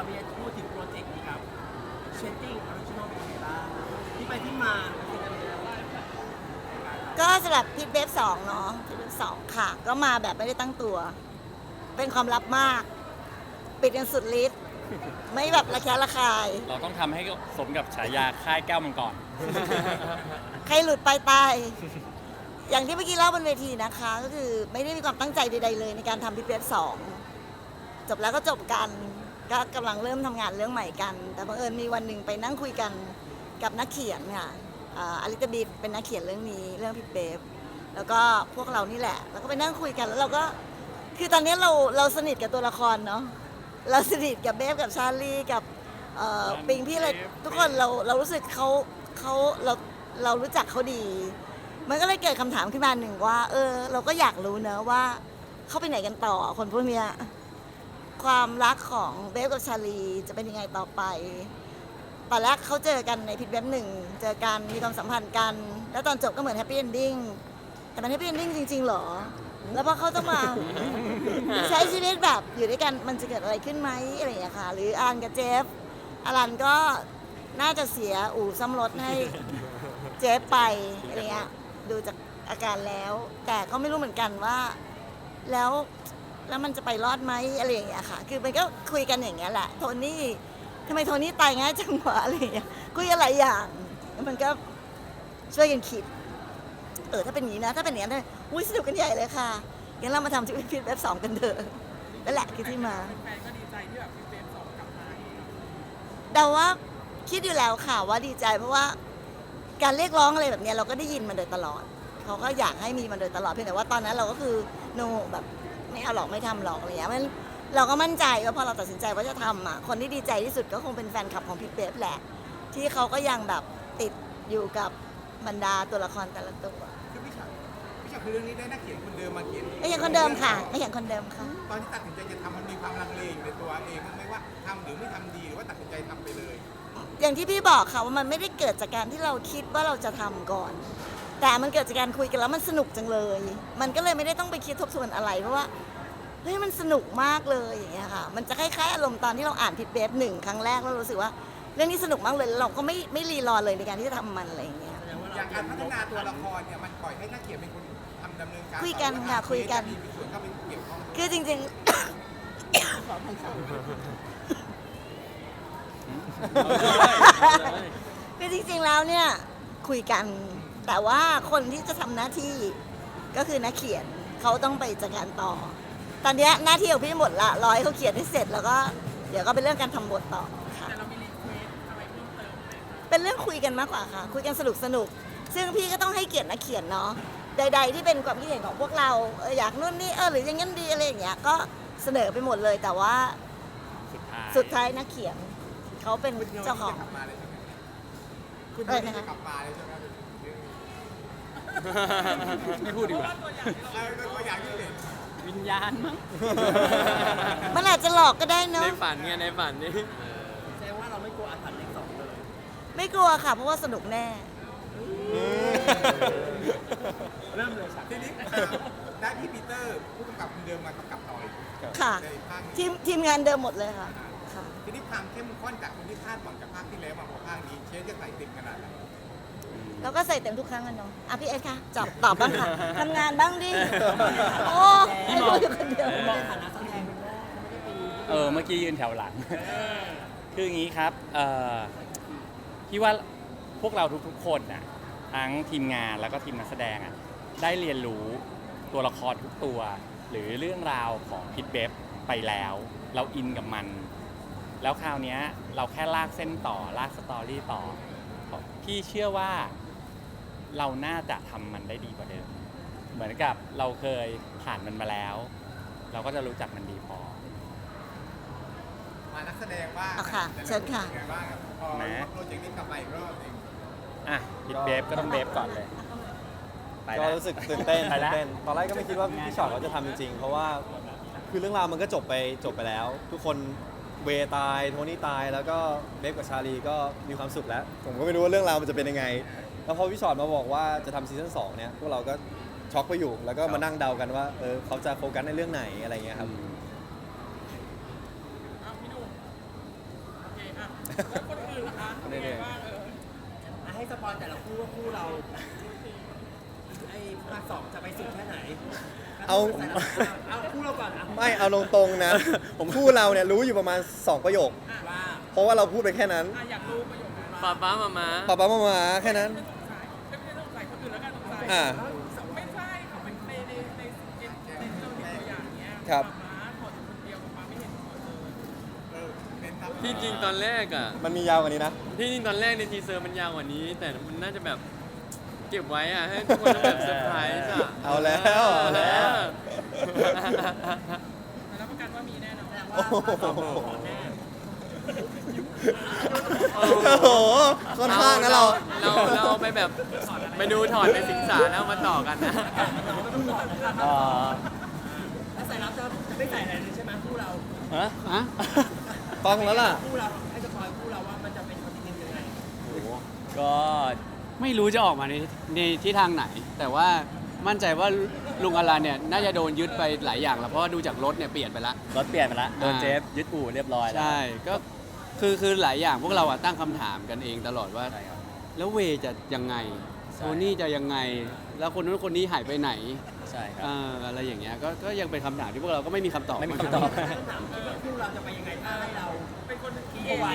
ค่ะพี่เอพูดถึงโปรเจกต์นี้ครับเชนติ้งออริจินอลเป็นยังไงบ้างที่ไปที่มาเป็นยังไงบ้างก็สำหรับพิทเบฟสองเนาะพิทเบฟสองค่ะ ก็มาแบบไม่ได้ตั้งตัว เป็นความลับมาก ปิดกันสุดฤทธิ์ไม่แบบระแคะระคาย เราต้องทำให้สมกับฉายาค่ายแก้วมังกร ใครหลุดไปตาย อย่างที่เมื่อกี้เล่าบนเวทีนะคะ ก็คือไม่ได้มีความตั้งใจใดๆเลยในการทำพิทเบฟสองจบแล้วก็จบกัน ก็กำลังเริ่มทำงานเรื่องใหม่กัน แต่บังเอิญมีวันหนึ่งไปนั่งคุยกันกับนักเขียนค่ะอ่าอลิตาบีเป็นนักเขียนเรื่องนี้เรื่องพิทเบฟแล้วก็พวกเรานี่แหละ แล้วก็ไปนั่งคุยกันแล้วเราก็คือตอนนี้เราเราสนิทกับตัวละครเนาะเราสนิทกับเบฟกับชาลีกับเอ่อปิงพี่อะไรทุกคนเราเรารู้สึกเขาเขาเราเรารู้จักเขาดี มันก็เลยเกิดคำถามขึ้นมาหนึ่งว่า เออ เราก็อยากรู้เนอะว่าเขาไปไหนกันต่อคนพวกเนี้ย ความรักของเบฟกับชาลีจะเป็นยังไงต่อไปตอนแรกเขาเจอกันในพิทเว็บหนึ่งเจอกันมีความสัมพันธ์กัน แล้วตอนจบก็เหมือนแฮปปี้เอนดิ้งแต่มันแฮปปี้เอนดิ้งจริง ๆหรอ แล้วพอเขาต้องมา ใช้ชีวิตแบบอยู่ด้วยกันมันจะเกิดอะไรขึ้นไหมอะไรอย่างเงี้ยค่ะ หรืออานกับเจฟอารันก็น่าจะเสียอู่ซ่อมรถให้เจฟไปอะไรเงี้ยดูจากอาการแล้ว แต่ก็ไม่รู้เหมือนกันว่า แล้ว แล้วมันจะไปรอดไหมอะไรอย่างเงี้ยค่ะ คือมันก็คุยกันอย่างเงี้ยแหละ โทนี่ทำไมโทนี่ตายง่ายจังวะอะไรอย่างเงี้ย คุยกันหลายอย่างแล้วมันก็ช่วยกันคิด เออถ้าเป็นอย่างนี้นะ ถ้าเป็นอย่างนั้นนะอุ้ยสนุกกันใหญ่เลยค่ะงั้นเรามาทำชีวิตพิทแบบสองกันเถอะนั่นแหละคือที่มาแฟนก็ดีใจที่แบบพี่เฟรมสองกลับมาเดาว่าคิดอยู่แล้วค่ะว่าดีใจเพราะว่าการเรียกร้องอะไรแบบเนี้ยเราก็ได้ยินมาโดยตลอด เขาก็อยากให้มีมาโดยตลอดเพียงแต่ว่าตอนนั้นเราก็คือโนแบบ ไม่เอาหรอกไม่ทำหรอกอะไรอย่างเงี้ยมันเราก็มั่นใจว่าพอเราตัดสินใจว่าจะทำอะคนที่ดีใจที่สุดก็คงเป็นแฟนคลับของพี่เป๊ปแหละ ที่เขาก็ยังแบบติดอยู่กับบรรดาตัวละครแต่ละตัวคือพี่ชายพี่ชายคือเรื่องนี้ได้นักเขียนคนเดิมมาเขียนไม่เห็นคนเดิมค่ะไม่เห็นคนเดิมค่ะ ตอนที่ตัดสินใจจะทำมันมีความลังเลอยู่ในตัวเองบ้างไหมว่าทำหรือไม่ทำดีหรือว่าตัดสินใจทำไปเลย อย่างที่พี่บอกค่ะว่ามันไม่ได้เกิดจากการที่เราคิดว่าเราจะทำก่อน แต่มันเกิดจากการคุยกันแล้วมันสนุกจังเลย มันก็เลยไม่ได้ต้องไปคิดทบทวนอะไรเพราะว่าเฮ้ยมันสนุกมากเลยอย่างเงี้ยค่ะ มันจะคล้ายๆอารมณ์ตอนที่เราอ่านพิทเบฟหนึ่งครั้งแรกแล้วรู้สึกว่า เรื่องนี้สนุกมากเลยแล้วเราก็ไม่ไม่รีรอเลยในการที่จะทำมันอะไรอย่างเงี้ยแสดงว่าอเราย่างการพัฒนาตัวละครเนี่ยมันปล่อยให้นักเขียนเป็นคนทำดำเนินการคุยกันค่ะคุยกัน มีส่วนเข้าไปเกี่ยวข้องคือจริงๆขออภัยค่ะคือจริงๆแล้วเนี่ยคุยกัน แต่ว่าคนที่จะทำหน้าที่ก็คือนักเขียนเขาต้องไปจัดการต่อ ตอนเนี้ยหน้าที่ของพี่หมดละร้อยเขาเขียนให้เสร็จแล้วก็เดี๋ยวก็เป็นเรื่องการทำบทต่อค่ะแต่เรามีรีเควสอะไรเพิ่มเติมไหมคะเป็นเรื่องคุยกันมากกว่าค่ะ คุยกันสนุกสนุกๆซึ่งพี่ก็ต้องให้เกียรตินักเขียนเนาะใด ๆ ที่เป็นความคิดเห็นของพวกเราเอออยากนู่นนี่เออหรืออย่างนั้นดีอะไรอย่างเงี้ยก็เสนอไปหมดเลยแต่ว่าสุดท้ายสุดท้ายนักเขียนเขาเป็นคุณเดียวเจ้าของจะกลับมาเลยใช่ไหมคุณอะไรเดียวนะคะจะกลับมาเลยใช่ไหมเรื่องนี้ ไม่พูดดีกว่าเออก็ตัวอย่างที่เห็นวิญญาณมั้ง มันอาจจะหลอกก็ได้เนาะในฝันไงในฝันนี่แสดงว่าเราไม่กลัวอาถรรพ์เลขสองเลยไม่กลัวค่ะ เพราะว่าสนุกแน่ เริ่มเลยฉากทีนี้ได้พี่ปีเตอร์ผู้กำกับคนเดิมมากำกับต่ออีกค่ะ ในภาคนี้ทีมทีมงานเดิมหมดเลยค่ะค่ะ ทีนี้ความเข้มข้นจากคนที่คาดหวังจากภาคที่แล้วมาพอภาคนี้ เชฟจะใส่ติ่มขนาดไหน เราก็ใส่เต็มทุกครั้งกันเนาะอะพี่เอสค่ะจอบตอบบ้างค่ะทำงานบ้างดิ โอ้ให้พูดอยู่คนเดียว ในฐานะแสดงเป็นว่าไม่ได้ไปเออเมื่อกี้ยืนแถวหลัง คืออย่างนี้ครับเอ่อพี่ว่าพวกเราทุกๆคนน่ะทั้งทีมงานแล้วก็ทีมนักแสดงอะได้เรียนรู้ตัวละครทุกตัว หรือเรื่องราวของพิทเบฟไปแล้ว เราอินกับมัน แล้วคราวเนี้ยเราแค่ลากเส้นต่อลากสตอรี่ต่อ พี่เชื่อว่า เราน่าจะทำมันได้ดีกว่าเดิม เหมือนกับเราเคยผ่านมันมาแล้ว เราก็จะรู้จักมันดีพอ มานักแสดงบ้างเอาค่ะเชิญค่ะเป็นไงบ้างครับพอนะ โปรเจกต์นี้กลับมาอีกรอบหนึงอะพิทเบฟก็ต้องเบฟก่อนเลย ไปก็แล้ว รู้สึกตื่นเต้นไปตื่แล้วนเต้นตอนแรกก็ไม่คิดว่าพี่ชอตเขาจะทำจริงๆ เพราะว่าคือเรื่องราวมันก็จบไปจบไปแล้ว ทุกคน เวตายโทนี่ตายแล้วก็เบฟกับชาลีก็มีความสุขแล้ว ผมก็ไม่รู้ว่าเรื่องราวมันจะเป็นยังไง แล้วพอพี่ชอตมาบอกว่าจะทำซีซั่นสองเนี่ยพวกเราก็ช็อกไปอยู่ แล้วก็มานั่งเดากันว่าเออเขาจะโฟกัสในเรื่องไหนอะไรเงี้ยครับอะให้สปอยแต่ละคู่ว่าคู่เราไอ้ภาคสองจะไปสุดแค่ไหน เอา เอาคู่เราก่อนอะไม่เอาตรงๆนะผมพูดเราเนี่ยรู้อยู่ประมาณ 2 ประโยค ว่าเพราะว่าเราพูดไปแค่นั้นป้าป้ามามาป้าป้ามามาแค่นั้นอ่าครับที่จริงตอนแรกอะ มันมียาวกว่านี้นะ ที่จริงตอนแรกในทีเซอร์มันยาวกว่านี้ แต่มันน่าจะแบบเก็บไว้อะให้ทุกคนต้องแบบเซอร์ไพรส์อะเอาแล้วเอาแล้ว โอ้โหโอ้โหค่อนข้างนะเรา เราเราไปแบบไปดูถอดในสิงสารแล้วมาต่อกันนะอ๋อถ้าใส่รับจะไม่ใส่อะไรเลยใช่ไหมคู่เราฮะฮะฟังแล้วล่ะคู่เราให้สปอยคู่เราว่ามันจะเป็นคอนติเนียยังไงก็ไม่รู้จะออกมาในในทิศทางไหน แต่ว่า มั่นใจว่าลุงอลันเนี่ยน่าจะโดนยึดไปหลายอย่างแล้วเพราะว่าดูจากรถเนี่ยเปลี่ยนไปละ รถเปลี่ยนไปละโดนอ่า เจฟยึดอู่เรียบร้อยแล้วใช่ก็คือคือหลายอย่างพวกเราอะตั้งคำถามกันเองตลอดว่า ใช่ครับ แล้วเวจะยังไงใช่ โทนี่จะยังไง แล้วคนนู้นคนนี้หายไปไหนใช่ครับ เอ่ออะไรอย่างเงี้ยก็ก็ยังเป็นคำถามที่พวกเราก็ไม่มีคำตอบไม่มีคำตอบต้องถามคิดว่าคู่เราจะไปยังไงถ้าให้เรา เป็นคนคิดเอาไว้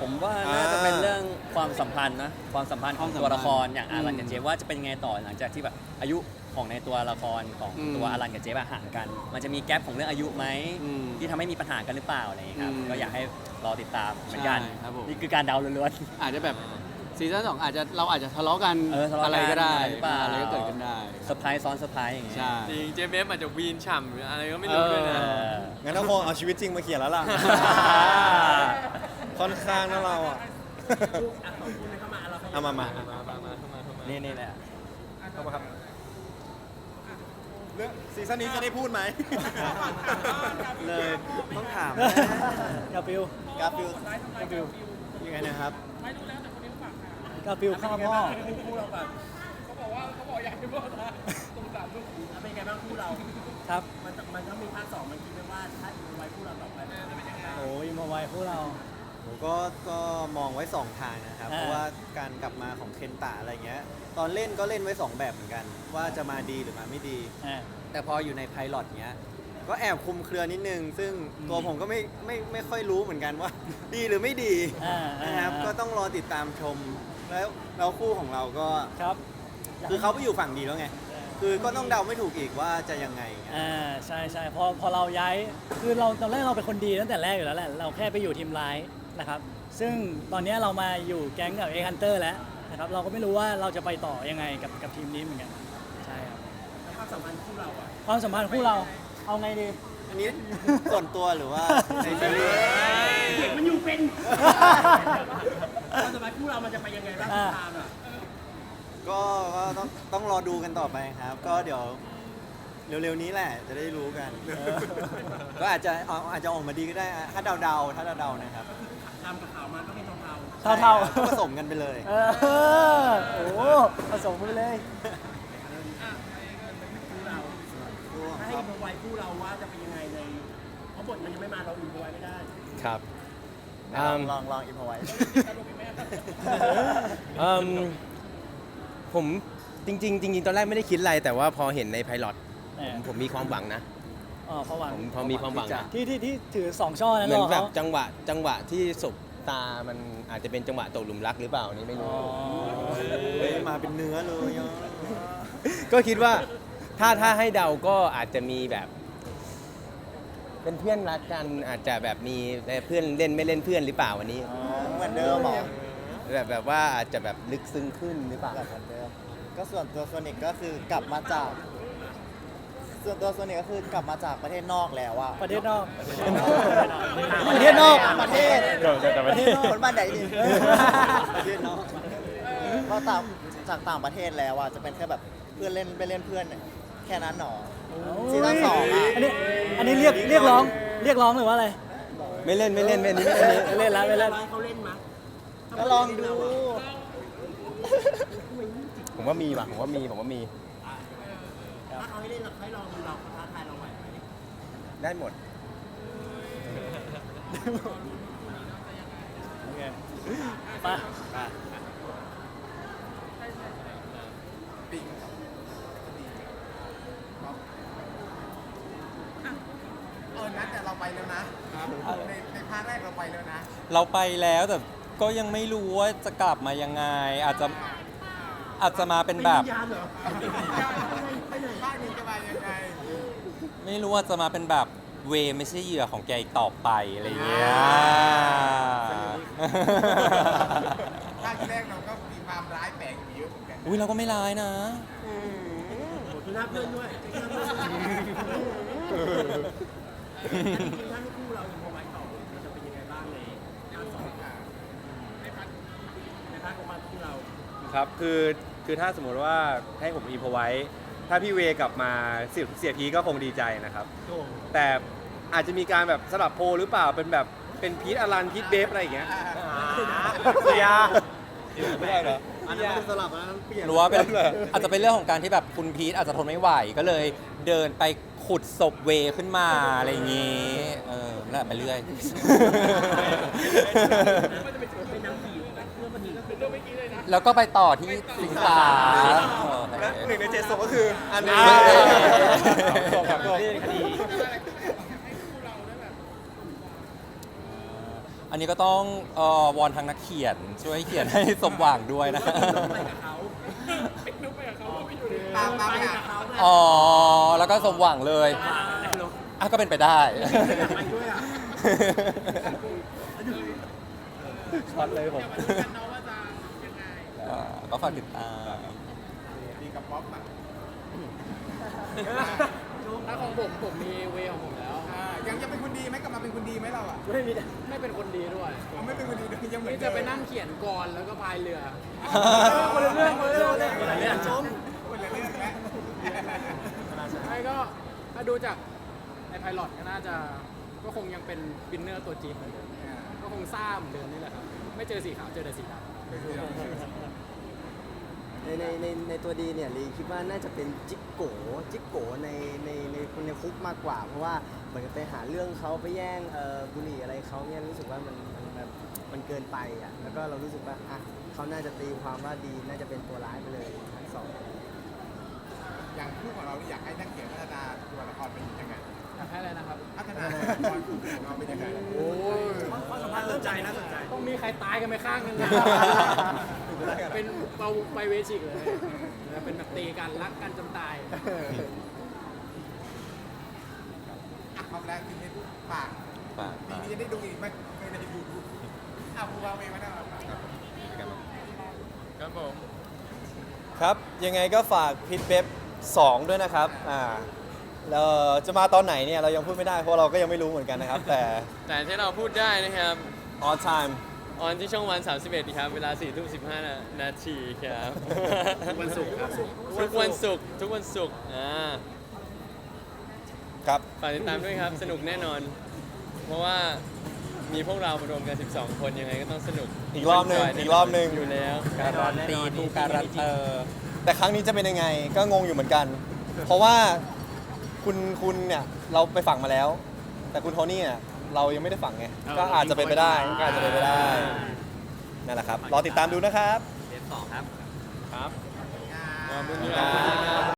ผมว่าน่าจะเป็นเรื่องความสัมพันธ์นะความสัมพันธ์ของตัวละครอย่างอารันกับเจฟว่าจะเป็นยังไงต่อหลังจากที่แบบอายุ ของในตัวละครของตัวอารันกับเจฟอะห่างกัน มันจะมีแกลบของเรื่องอายุไหมอืมที่ทำให้มีปัญหากันหรือเปล่าอะไรอย่างเงี้ยครับอืมก็อยากให้รอติดตามเหมือนกันใช่ครับผม นี่คือการเดาล้วน อาจจะแบบซีซั่นสองอาจจะเราอาจจะทะเลาะกันเออทะเลาะกันอะไรก็ได้อะไรหรือเปล่า อะไรก็เกิดขึ้นได้ๆเซอร์ไพรส์ซ้อนเซอร์ไพรส์อย่างเงี้ยใช่ จริงเจฟเอฟอาจจะวีนฉ่ำหรืออะไรก็ไม่รู้ด้วยนะเอองั้นเราคงเอาชีวิตจริงมาเขียนแล้วล่ะ ค่อนข้างนะเราอะลูกอะสองคู่นี้เข้ามาเราเอามามา นี่นี่แหละ เข้ามาครับ เรื่องซีซั่นนี้จะได้พูดไหม เลยต้องถามกาฟิล กาฟิลกาฟิลยังไงนะครับกาฟิลฆ่าพ่อคู่เราแบบเขาบอกว่าเขาบอกอยากให้พ่อตาสงสารลูกเป็นไงบ้างคู่เรา ครับ มันจะมันต้องมีภาคสองมันคิดไหมว่าถ้าอยู่ไว้คู่เราต่อไปมันจะเป็นยังไง โอ้ยมาไวพวกเรา ผมก็ก็มองไว้ 2 ทางนะครับอ่าเพราะว่าการกลับมาของเคนตะอะไรเงี้ย ตอนเล่นก็เล่นไว้ 2 แบบเหมือนกัน ว่าจะมาดีหรือมาไม่ดี อ่า แต่พออยู่ในไพลอตเงี้ย ก็แอบคลุมเครือนิดนึง ซึ่งตัวผมก็ไม่ไม่ไม่ค่อยรู้เหมือนกันว่า ดีหรือไม่ดีอ่าอ่านะครับ อ่า ก็ต้องรอติดตามชม แล้วแล้วคู่ของเราก็ ครับคือเขาไปอยู่ฝั่งดีแล้วไง คือก็ต้องเดาไม่ถูกอีกว่าจะยังไงเงี้ยอ่าใช่ใช่พอพอเราย้ายคือเราตอนแรกเราเป็นคนดีตั้งแต่แรกอยู่แล้วแหละเราแค่ไปอยู่ทีมร้าย นะครับ ซึ่งตอนนี้เรามาอยู่แก๊งกับเอ h ันเตอร์แล้วนะครับ เราก็ไม่รู้ว่าเราจะไปต่อยังไงกับกับทีมนี้เหมือนกัน ใช่ครับ แล้วความสัมพันธ์คู่เราอะ ความสัมพันธ์คู่เราเอาไงดี อันนี้ส่วนตัวหรือว่าในซีรีส์เด็กมันอยู่เป็น ความสัมพันธ์คู่เรามันจะไปยังไงบ้างทิศทางอะก็ก็ต้องต้องรอดูกันต่อไปครับ ก็เดี๋ยวเร็วๆนี้แหละจะได้รู้กัน ก็อาจจะเอาอาจจะออกมาดีก็ได้อะถ้าเดาๆถ้าเดาๆนะครับ ทำกับข่าวมาก็เป็นเทาเท่าเท่าก็ผสมกันไปเลยเออโอ้โหผสมไปเลยๆคู่เราถ้าให้อินไว้คู่เราว่าจะเป็นยังไงในเพราะบทมันยังไม่มาเราอินไว้ไม่ได้ครับลองลองลองอินพอไว้เอิ่มผมจริงๆจริงๆตอนแรกไม่ได้คิดอะไรแต่ว่าพอเห็นในไพลอตเออผมผมมีความหวังนะ อ๋อเขาหวังผมพอมีความหวังนะ ที่ที่ที่ถือสองช่อนั้นเหมือนรอแบบเขา จังหวะจังหวะที่สบตามันอาจจะเป็นจังหวะตกหลุมรักหรือเปล่านี่ไม่อ๋รู้อเฮ้ยมาเป็นเนื้อเลยอะก็คิดว่าถ้าถ้าให้เดาก็อาจจะมีแบบ เป็นเพื่อนรักกันอาจจะแบบมีแต่เพื่อนเล่นไม่เล่นเพื่อนหรือเปล่าวันนี้ เหมือนเดิมเหรอแบบแบบว่าอาจจะแบบลึกซึ้งขึ้นหรือเปล่า แบบเหมือนเดิมก็ส่วนตัวโซนิกก็คือกลับมาจาก ส่วนตัวโซนิกก็คือกลับมาจากประเทศนอกแล้วอะประเทศนอก ประเทศนอก ประเทศประเทศนอกคนบ้านไหนดิประเทศนอกเราต่างจากต่างประเทศแล้วอะจะเป็นแค่แบบเพื่อนเล่นไปเล่นเพื่อนเนี่ยแค่นั้นหรอซีซั่นสองอะ อันนี้อันนี้เรียกเรียกร้องเรียกร้องหรือว่าอะไรไม่เล่นไม่เล่นไม่เล่นไม่เล่นไม่เล่นแล้วไม่เล่นให้เขาเล่นมั้ยก็ลองดู ผมว่ามีว่ะผมว่ามีผมว่ามีถ้าเขา ให้เล่นเราให้ลองดูเราท้าทายเราไหวไหมได้หมดเคไปปิงเออนัดแต่เราไปแล้วนะในในภาคแรกเราไปแล้วนะ เราไปแล้วแต่ก็ยังไม่รู้ว่าจะกลับมายังไง อาจจะอาจจะมาเป็นแบบ ไม่รู้ว่าจะมาเป็นแบบเวไม่ใช่เหยื่อของแกอีกต่อไปอะไรเงี้ย ภาคแรกเราก็มีความร้ายแฝงอยู่เยอะเหมือนกันอุ้ยเราก็ไม่ร้ายนะโอ้โหดูหน้าเพื่อนด้วยหน้าเพื่อนด้วยถ้าให้คู่เราอินพอไว้ต่อมันจะเป็นยังไงบ้างในภาคสองในพาร์ทในพาร์ทของมันคู่เรา ครับ คือ คือถ้าสมมติว่าให้ผมอีพไว้ ถ้าพี่เวกลับมาเสียเสียพีก็คงดีใจนะครับ โอ้แต่อาจจะมีการแบบสลับโพลหรือเปล่าเป็นแบบเป็นพีทอลันพีทเบฟอะไรอย่างเงี้ยเสียไม่ได้เหรอ อันนั้นไม่ได้สลับอันนั้นเปลี่ยนหรือว่าเป็นอาจจะเป็นเรื่องของการที่แบบคุณพีทอาจจะทนไม่ไหวก็เลยเดินไปขุดศพเวขึ้นมาอะไรอย่างงี้ เออนั่นแหละไปเรื่อยเป็นน้ำ แล้วก็ไปต่อที่สิงสาและหนึ่งในเจ็ดศพก็คืออันนี้อ่าศพครับศพคดีอันนี้ก็ต้องเอ่อวอนทางนักเขียนช่วยเขียนให้สมหวังด้วยนะไปกับเขาไปไปกับเขาไปอยู่ในตามตามไปไปกับหาเขาอ๋อ แล้วก็สมหวังเลยอะก็เป็นไปได้ไปด้วยอะช็อตเลยผมอ่า ก็ฝากติดตาม ดีกับป๊อปอะถ้าของผมผมมีเวของผมแล้ว อ่ายังจะเป็นคนดีไหมกลับมาเป็นคนดีไหมเราอะไม่มีไม่เป็นคนดีด้วยเราไม่เป็นคนดีด้วยยังเหมือนนี่เดิจะมไปนั่งเขียนกรแล้วก็พายเรือคนละเรื่องคนละเรื่องคนละคนละเรื่เรื่อองงชมคนละเรื่องแล้วไม่ก็ถ้าดูจากในไพลอตก็น่าจะ ก็คงยังเป็นบินเนอร์ตัวจีนเหมือนเดิมก็คงซ่าเหมือนเดิมนี่แหละครับ ไม่เจอสีขาวเจอแต่สีดำ ในในในในตัวดีเนี่ยลีคิดว่าน่าจะเป็นจิกโกจิกโกในในในในคุกมากกว่า เพราะว่าเหมือนกับไปหาเรื่องเขาไปแย่งเอ่อบุหรี่อะไรเขาเนี่ยรู้สึกว่ามันมันแบบมันเกินไปอะแล้วก็เรารู้สึกว่าอะเขาน่าจะตีความว่าดีน่าจะเป็นตัวร้ายไปเลยทั้งสองอย่างคู่ของเรานี่อยากให้นักเขียนพัฒนาตัวละครเป็นยังไงอยากให้อะไรนะครับ พัฒนาตัวละครคู่ของเราเป็นยังไงโอ้ยข้อสัมภาษณ์เริ่มใจน่าสนใจ ต้องมีใครตายกันไปข้างนึงนะ เป็นเปาไปเวชิกเลยแล้วเป็นแบบตีกันรักกันจนตาย อะพร้อมแล้วทีนี้ฝากฝากปีนี้จะได้ดูอีกไหมไม่ได้ดูอะภูวาเวมาได้ครับครับผม ครับยังไงก็ฝากพิทเบบ2ด้วยนะครับอ่าแล้วจะมาตอนไหนเนี่ยเรายังพูดไม่ได้เพราะเราก็ยังไม่รู้เหมือนกันนะครับ แต่ แต่ที่เราพูดได้นะครับ on time ออนที่ช่องวัน 31ครับ เวลา4ทุ่ม15 นาทีครับ ทุกวันศุกร์ครับ ทุกวันศุกร์ทุกวันศุกร์อ่าครับ ฝากติดตามด้วยครับ สนุกแน่นอน เพราะว่ามีพวกเรามารวมกัน 12 คนยังไงก็ต้องสนุกอีกรอบหนึ่งมัจยอีกรอบหนึ่ง อยู่แล้วการันตีทูการันเตอร์แต่ครั้งนี้จะเป็นยังไงก็งงอยู่เหมือนกัน เพราะว่าคุณคุณเนี่ยเราไปฝังมาแล้ว แต่คุณโทนี่เนี่ย เรายังไม่ได้ฝังไงก็อาจจะเป็นไปได้ก็อาจจะเป็นไปได้นั่นแหละครับรอติดตามดูนะครับขอบคุณคครัรับบ